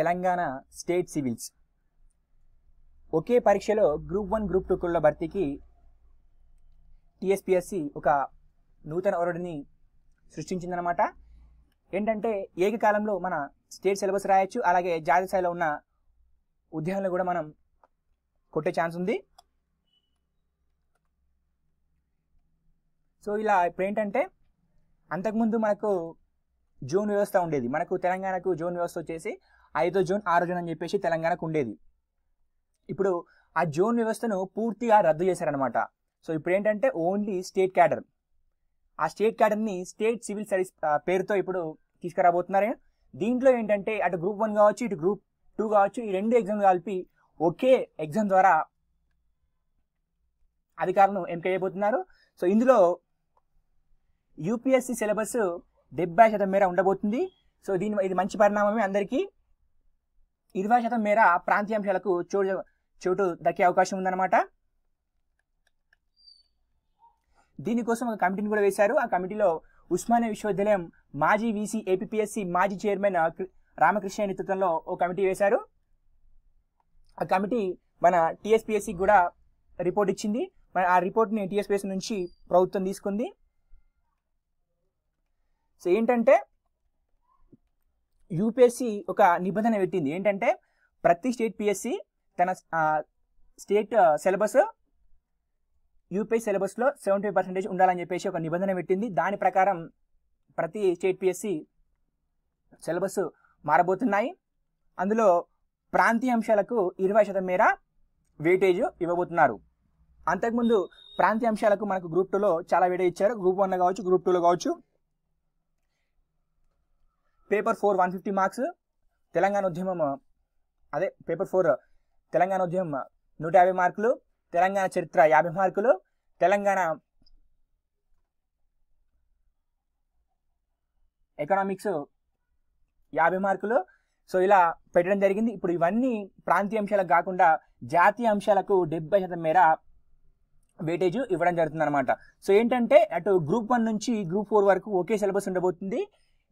Telangana state civils. ఒకే పరీక్షలో group one group టూకుల భర్తీకి టీఎస్పిఎస్సి ఒక నూతన ఒరడిని సృష్టించిందనమాట ఏంటంటే ఏకకాలంలో మన స్టేట్ సిలబస్ రాయొచ్చు అలాగే జాతీయ స్థాయిలో ఉన్న ఉద్యోగాలు కూడా మనం కొట్టే ఛాన్స్ ఉంది. సో ఇలా ఇప్పుడు ఏంటంటే అంతకుముందు మనకు జోన్ వ్యవస్థ ఉండేది. మనకు తెలంగాణకు జోన్ వ్యవస్థ వచ్చేసి ఐదో జోన్ ఆరో జోన్ అని చెప్పేసి తెలంగాణకు ఉండేది. ఇప్పుడు ఆ జోన్ వ్యవస్థను పూర్తిగా రద్దు చేశారనమాట సో ఇప్పుడు ఏంటంటే ఓన్లీ స్టేట్ క్యాడర్. ఆ స్టేట్ క్యాడర్ని స్టేట్ సివిల్ సర్వీస్ పేరుతో ఇప్పుడు తీసుకురాబోతున్నారు దీంట్లో ఏంటంటే అటు గ్రూప్ వన్ కావచ్చు ఇటు గ్రూప్ టూ కావచ్చు ఈ రెండు ఎగ్జామ్లు కలిపి ఒకే ఎగ్జామ్ ద్వారా అధికారులను ఎంపిక చేయబోతున్నారు. సో ఇందులో యూపీఎస్సి సిలబస్ డెబ్బై శాతం మేర ఉండబోతుంది. సో దీని ఇది మంచి పరిణామమే అందరికీ. ఇరవై శాతం మేర ప్రాంతీయాంశాలకు చోటు చోటు దక్కే అవకాశం ఉందన్నమాట. దీనికోసం ఒక కమిటీని కూడా వేశారు. ఆ కమిటీలో ఉస్మానియా విశ్వవిద్యాలయం మాజీ వీసీ ఏపీఎస్సి మాజీ చైర్మన్ రామకృష్ణ నేతృత్వంలో ఓ కమిటీ వేశారు. ఆ కమిటీ మన టీఎస్పీఎస్సి కూడా రిపోర్ట్ ఇచ్చింది. మన ఆ రిపోర్ట్ని టీఎస్పీఎస్సి నుంచి ప్రభుత్వం తీసుకుంది. సో ఏంటంటే యూపీఎస్సి ఒక నిబంధన పెట్టింది. ఏంటంటే ప్రతి స్టేట్ పిఎస్సి తన స్టేట్ సిలబస్ యూపీఎస్ సిలబస్లో సెవెంటీ ఫైవ్ పర్సెంటేజ్ ఉండాలని చెప్పేసి ఒక నిబంధన పెట్టింది. దాని ప్రకారం ప్రతి స్టేట్ పిఎస్సి సిలబస్ మారబోతున్నాయి. అందులో ప్రాంతీయ అంశాలకు ఇరవై శాతం మేర వెయిటేజ్ ఇవ్వబోతున్నారు. అంతకుముందు ప్రాంతీయ అంశాలకు మనకు గ్రూప్ టూలో చాలా వెయిటేజ్ ఇచ్చారు. గ్రూప్ వన్లో కావచ్చు గ్రూప్ టూలో కావచ్చు. Paper four one fifty marks Telangana ఉద్యమం అదే పేపర్ ఫోర్ తెలంగాణ ఉద్యమం నూట యాభై మార్కులు తెలంగాణ చరిత్ర యాభై మార్కులు తెలంగాణ ఎకనామిక్స్ యాభై మార్కులు. సో ఇలా పెట్టడం జరిగింది. ఇప్పుడు ఇవన్నీ ప్రాంతీయ అంశాలకు కాకుండా జాతీయ అంశాలకు డెబ్బై శాతం మేర వెయిటేజ్ ఇవ్వడం జరుగుతుంది అనమాట సో ఏంటంటే అటు గ్రూప్ వన్ నుంచి గ్రూప్ ఫోర్ వరకు ఒకే సిలబస్ ఉండబోతుంది.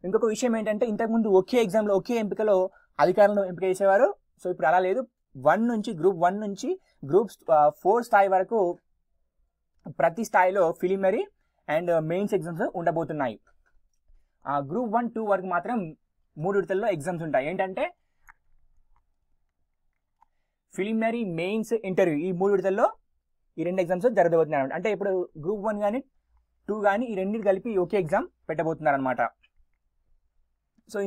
ఇంకొక విషయం ఏంటంటే ఇంతకుముందు ఒకే ఎగ్జామ్లో ఒకే ఎంపికలో అధికారులను ఎంపిక చేసేవారు. సో ఇప్పుడు అలా లేదు. వన్ నుంచి గ్రూప్ వన్ నుంచి గ్రూప్ ఫోర్ స్థాయి వరకు ప్రతి స్థాయిలో ఫిలిమరీ అండ్ మెయిన్స్ ఎగ్జామ్స్ ఉండబోతున్నాయి. గ్రూప్ వన్ టూ వరకు మాత్రం మూడు విడతల్లో ఎగ్జామ్స్ ఉంటాయి. ఏంటంటే ఫిలిమినరీ మెయిన్స్ ఇంటర్వ్యూ ఈ మూడు విడతల్లో ఈ రెండు ఎగ్జామ్స్ జరగబోతున్నాయి అంటే ఇప్పుడు గ్రూప్ వన్ కానీ టూ కానీ ఈ రెండింటి కలిపి ఒకే ఎగ్జామ్ పెట్టబోతున్నారు అనమాట సో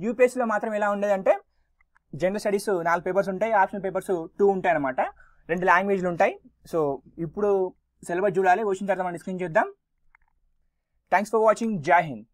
యూపీఎస్సీలో మాత్రం ఎలా ఉండేదంటే జనరల్ స్టడీస్ నాలుగు పేపర్స్ ఉంటాయి ఆప్షనల్ పేపర్స్ టూ ఉంటాయి అనమాట రెండు లాంగ్వేజ్లు ఉంటాయి. సో ఇప్పుడు సిలబస్ చూడాలి వచ్చిన తర్వాత మనం డిస్కస్ చేద్దాం. థ్యాంక్స్ ఫర్ వాచింగ్ జై హింద్